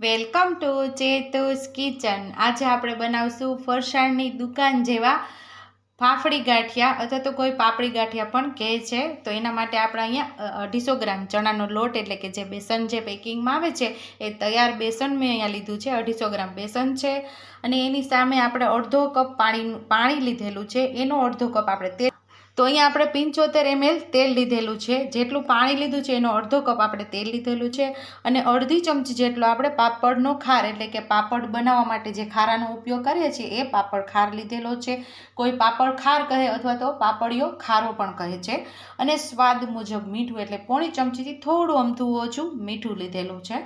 Welcome to ચેતુસ kitchen. આજે આપણે બનાવશું ફરસાણની દુકાન જેવા ફાફડી ગાંઠિયા, અથવા તો કોઈ પાપડી ગાંઠિયા પણ કહે છે. તો એના માટે આપણે અહીંયા અઢીસો ગ્રામ ચણાનો લોટ, એટલે કે જે બેસન જે પેકિંગમાં આવે છે, એ તૈયાર બેસન મેં અહીંયા લીધું છે, અઢીસો ગ્રામ બેસન છે. અને એની સામે આપણે અડધો કપ પાણી પાણી લીધેલું છે. એનો અડધો કપ આપણે તેલ તો અહીંયા આપણે પંચોતેર એમએલ તેલ લીધેલું છે. જેટલું પાણી લીધું છે એનો અડધો કપ આપણે તેલ લીધેલું છે. અને અડધી ચમચી જેટલો આપણે પાપડનો ખાર એટલે કે પાપડ બનાવવા માટે જે ખારાનો ઉપયોગ કરીએ છીએ એ પાપડ ખાર લીધેલો છે. કોઈ પાપડ ખાર કહે અથવા તો પાપડીઓ ખારો પણ કહે છે. અને સ્વાદ મુજબ મીઠું એટલે પોણી ચમચીથી થોડું અમથું ઓછું મીઠું લીધેલું છે.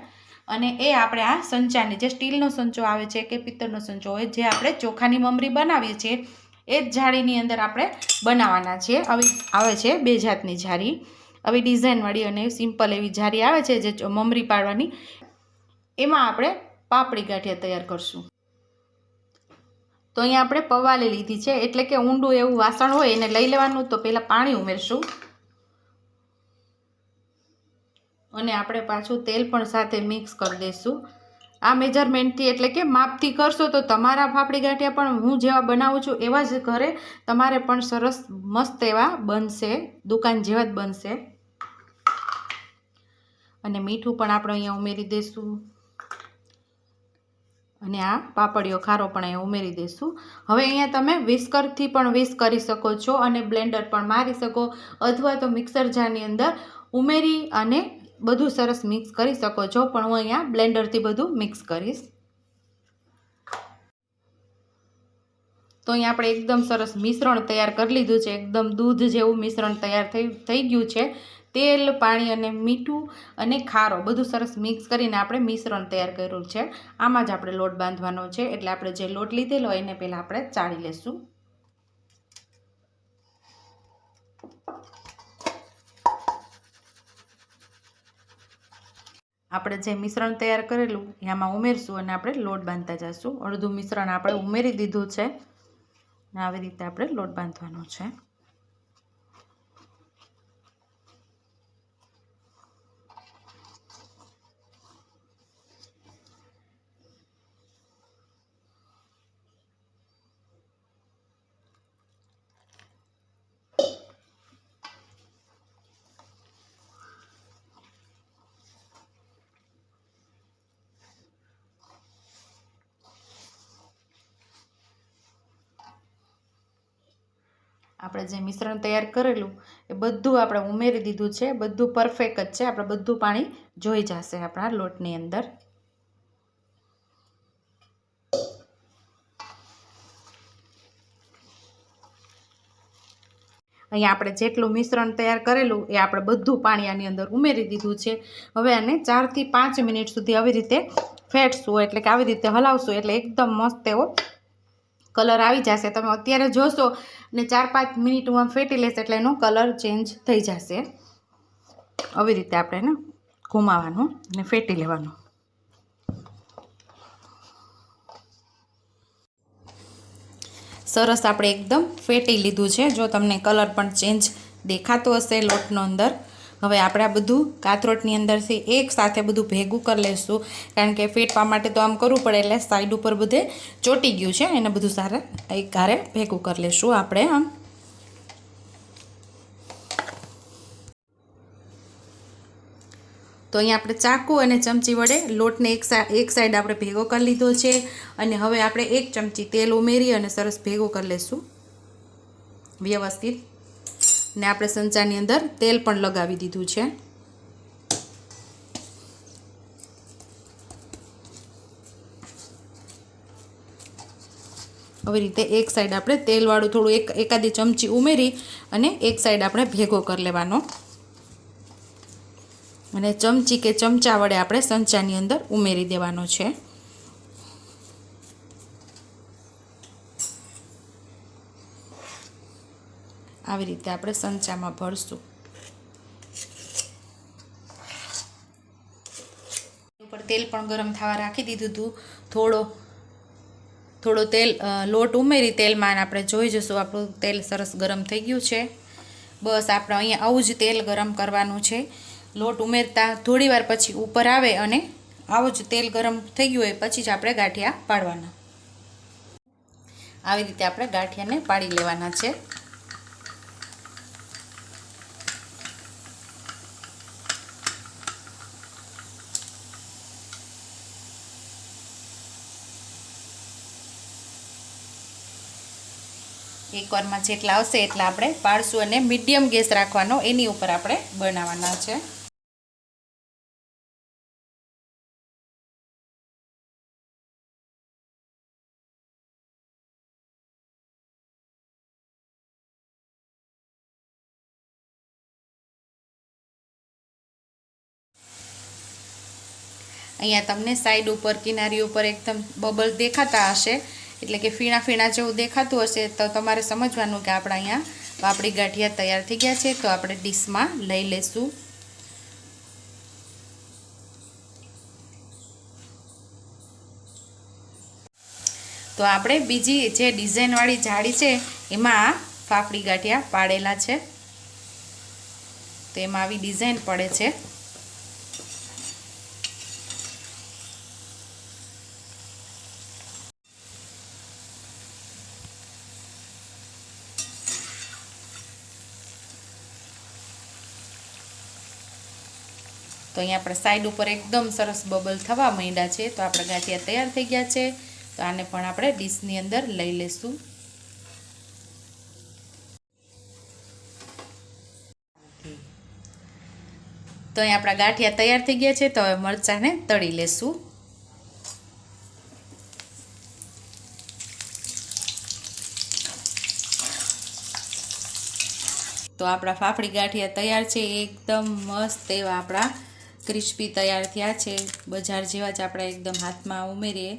અને એ આપણે આ સંચાની જે સ્ટીલનો સંચો આવે છે કે પિત્તળનો સંચો હોય, જે આપણે ચોખાની મમરી બનાવીએ છીએ એ જ જાળીની અંદર આપણે બનાવવાના છીએ આવી આવે છે બે જાતની જારી આવી ડિઝાઇનવાળી અને સિમ્પલ એવી જારી આવે છે જે મમરી પાડવાની. એમાં આપણે પાપડી ગાંઠિયા તૈયાર કરશું. તો અહીંયા આપણે પવાલી લીધી છે. એટલે કે ઊંડું એવું વાસણ હોય એને લઈ લેવાનું. તો પહેલાં પાણી ઉમેરશું. અને આપણે પાછું તેલ પણ સાથે મિક્સ કરી દઈશું આ મેજરમેન્ટથી એટલે કે માપથી કરશો તો તમારા ફાફડી ગાંઠિયા પણ હું જેવા બનાવું છું એવા જ ઘરે તમારે પણ સરસ મસ્ત એવા બનશે, દુકાન જેવા જ બનશે. અને મીઠું પણ આપણે અહીંયા ઉમેરી દઈશું અને આ પાપડીઓ ખારો પણ અહીંયા ઉમેરી દઈશું હવે અહીંયા તમે વિસ્કરથી પણ વિસ્ક કરી શકો છો અને બ્લેન્ડર પણ મારી શકો. અથવા તો મિક્સર જારની અંદર ઉમેરી અને બધું સરસ મિક્સ કરી શકો છો, પણ હું અહીંયા બ્લેન્ડરથી બધું મિક્સ કરીશ. તો અહીંયા આપણે એકદમ સરસ મિશ્રણ તૈયાર કરી લીધું છે, એકદમ દૂધ જેવું મિશ્રણ તૈયાર થઈ થઈ ગયું છે. તેલ, પાણી અને મીઠું અને ખારો, બધું સરસ મિક્સ કરીને આપણે મિશ્રણ તૈયાર કર્યું છે. આમાં જ આપણે લોટ બાંધવાનો છે, એટલે આપણે જે લોટ લીધેલો એને પહેલાં આપણે ચાળી લેશું. આપણે જે મિશ્રણ તૈયાર કરેલું, એમાં ઉમેરશું અને આપણે લોટ બાંધતા જઈશું અડધું મિશ્રણ આપણે ઉમેરી દીધું છે. આવી રીતે આપણે લોટ બાંધવાનો છે. આપણે જે મિશ્રણ તૈયાર કરેલું, એ બધું આપણે ઉમેરી દીધું છે, બધું પરફેક્ટ જ છે, આપણે બધું પાણી જોઈ જશે આપણા લોટની અંદર. અહીંયા આપણે જેટલું મિશ્રણ તૈયાર કરેલું, એ આપણે બધું પાણી આની અંદર ઉમેરી દીધું છે. હવે આને ચારથી પાંચ મિનિટ સુધી આવી રીતે ફેટશું, એટલે કે આવી રીતે હલાવશું, એટલે એકદમ મસ્ત એવો કલર આવી જશે. તમે અત્યારે જોશો ને ચાર પાંચ મિનિટમાં ફેટી લેશે એટલે એનો કલર ચેન્જ થઈ જશે. આવી રીતે આપણે એને ઘુમાવાનું અને ફેટી લેવાનું. સરસ આપણે એકદમ ફેટી લીધું છે. જો તમને કલર પણ ચેન્જ દેખાતો હશે લોટનો અંદર. હવે આપણે આ બધું કાથરોટની અંદરથી એક સાથે બધું ભેગું કરી લઈશું કારણ કે ફેટવા માટે તો આમ કરવું પડે એટલે સાઈડ ઉપર બધે ચોટી ગયું છે. એને બધું સારા એક ઘારે ભેગું કરી લઈશું આપણે આમ. તો અહીંયા આપણે ચાકુ અને ચમચી વડે લોટને એક સા, એક સાઈડ આપણે ભેગો કરી લીધો છે. અને હવે આપણે એક ચમચી તેલ ઉમેરી અને સરસ ભેગો કરી લઈશું વ્યવસ્થિત. ને આપણે સંચાની અંદર તેલ પણ લગાવી દીધું છે. આવી રીતે એક સાઈડ આપણે તેલવાળું થોડું એક એકાદી ચમચી ઉમેરી અને એક સાઈડ આપણે ભેગો કરી લેવાનો. અને ચમચી કે ચમચા વડે આપણે સંચાની અંદર ઉમેરી દેવાનો છે. આવી રીતે આપણે સંચામાં ભરશું. ઉપર તેલ પણ ગરમ થવા રાખી દીધું હતું. થોડો થોડો તેલ લોટ ઉમેરી તેલમાં અને આપણે જોઈ જશું આપણું તેલ સરસ ગરમ થઈ ગયું છે. બસ આપણે અહીંયા આવું જ તેલ ગરમ કરવાનું છે. લોટ ઉમેરતા થોડી વાર પછી ઉપર આવે અને આવું જ તેલ ગરમ થઈ ગયું હોય પછી જ આપણે ગાંઠિયા પાડવાના. આવી રીતે આપણે ગાંઠિયાને પાડી લેવાના છે. એકવારમાં જેટલા આવશે એટલા આપણે પાડશું અને મીડિયમ ગેસ રાખવાનો એની ઉપર આપણે બનાવવાના છે. અહીંયા તમને સાઈડ ઉપર, કિનારી ઉપર એકદમ બબલ દેખાતા હશે. એટલે કે ફીણા ફીણા જેવું દેખાતું હશે તો તમારે સમજવાનું કે આપણા અહીંયા પાપડી ગાંઠિયા તૈયાર થઈ ગયા છે, તો આપણે ડીશમાં લઈ લેશું. તો આપણે બીજી જે ડિઝાઇનવાળી જાળી છે, એમાં ફાફડી ગાંઠિયા પાડેલા છે. તો એમાં આવી ડિઝાઇન પડે છે. તો અહીંયા આપણે સાઈડ ઉપર એકદમ સરસ બબલ થવા માંડ્યા છે. તો આપણા ગાંઠિયા તૈયાર થઈ ગયા છે. તો આને પણ આપણે ડીશની અંદર લઈ લેશું. તો અહીંયા આપણા ગાંઠિયા તૈયાર થઈ ગયા છે. તો હવે મરચાંને તળી લેશું. તો આપણા ફાફડી ગાંઠિયા તૈયાર છે. એકદમ મસ્ત એવા આપણા ક્રિસ્પી તૈયાર થયા છે. બજાર જેવા જ આપણે એકદમ હાથમાં ઉમેરીએ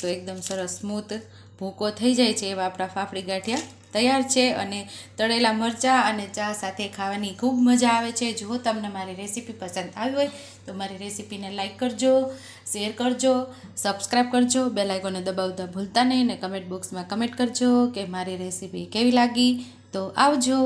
તો એકદમ સરસ સ્મૂથ ભૂકો થઈ જાય છે એવા આપણા ફાફડી ગાંઠિયા તૈયાર છે અને તળેલા મરચાં અને ચા સાથે ખાવાની ખૂબ મજા આવે છે. જો તમને મારી રેસીપી પસંદ આવી હોય તો મારી રેસીપીને લાઇક કરજો, શેર કરજો, સબસ્ક્રાઈબ કરજો બે લાઇકોને દબાવતા ભૂલતા નહીં અને કમેન્ટ બોક્સમાં કમેન્ટ કરજો કે મારી રેસીપી કેવી લાગી. તો આવજો.